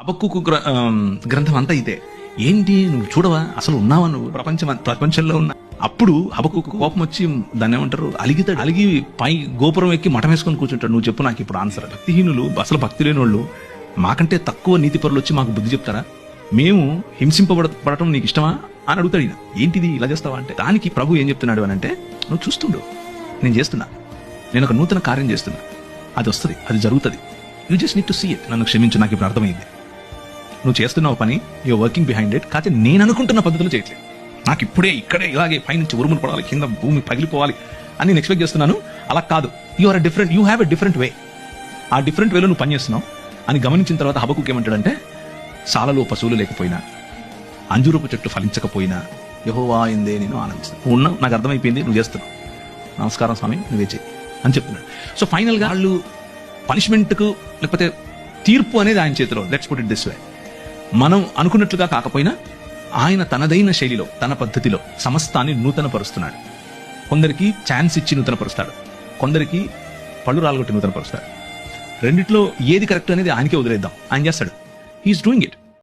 అబక్కు గ్రంథం అంతా ఇదే. ఏంటి? నువ్వు చూడవా? అసలు ఉన్నావా నువ్వు? ప్రపంచం ప్రపంచంలో ఉన్నా అప్పుడు హబక్కు కోపం వచ్చి దాన్ని ఏమంటారు? అలిగితాడు అలిగి పై గోపురం ఎక్కి మఠం వేసుకొని కూర్చుంటాడు. నువ్వు చెప్పు నాకు ఇప్పుడు ఆన్సర్. భక్తిహీనులు అసలు భక్తి లేని వాళ్ళు మాకంటే తక్కువ నీతి పరులు వచ్చి మాకు బుద్ధి చెప్తారా? మేము హింసింపబడటం నీకు ఇష్టమా? అని అడుగుతాడు ఈయన. ఏంటిది? ఇలా చేస్తావా అంటే దానికి ప్రభు ఏం చెప్తున్నాడు అని అంటే నువ్వు చూస్తుండు. నేను చేస్తున్నా. నేను ఒక నూతన కార్యం చేస్తున్నా. అది వస్తుంది. అది జరుగుతుంది. You just need to see it నన్ను క్షమించు. నాకు ఇప్పుడు అర్థమైంది. నువ్వు చేస్తున్నావు పని యూ వర్కింగ్ బిహైండ్ ఇట్ కాకపోతే నేను అనుకుంటున్న పద్ధతిలో చేయట్లేదు నాకు ఇప్పుడే ఇక్కడే ఇలాగే పైనుంచి ఉరుములు పడాలి కింద భూమి పగిలిపోవాలి అని నేను ఎక్స్పెక్ట్ చేస్తున్నాను. అలా కాదు. You are different you have a different way ఆ డిఫరెంట్ వేలో నువ్వు పని చేస్తున్నావు అని గమనించిన తర్వాత హబకు ఏమంటాడంటే సాలలో పశువులు లేకపోయినా అంజూరపు చెట్టు ఫలించకపోయినా యహోవా అయిందే నేను ఆనందిస్తాను. ఉన్నావు నాకు అర్థమైపోయింది నువ్వు చేస్తున్నావు. నమస్కారం స్వామి నువ్వే చేయి అని చెప్తున్నాడు. సో ఫైనల్గా వాళ్ళు పనిష్మెంట్కు లేకపోతే తీర్పు అనేది ఆయన చేతిలో. Let's put it this way మనం అనుకున్నట్లుగా కాకపోయినా ఆయన తనదైన శైలిలో తన పద్ధతిలో సమస్తాన్ని నూతనపరుస్తున్నాడు. కొందరికి ఛాన్స్ ఇచ్చి నూతనపరుస్తాడు. కొందరికి పళ్ళు రాలగొట్టి నూతనపరుస్తాడు. రెండిట్లో ఏది కరెక్ట్ అనేది ఆయనకే వదిలేద్దాం. ఆయన చేస్తాడు. He's doing it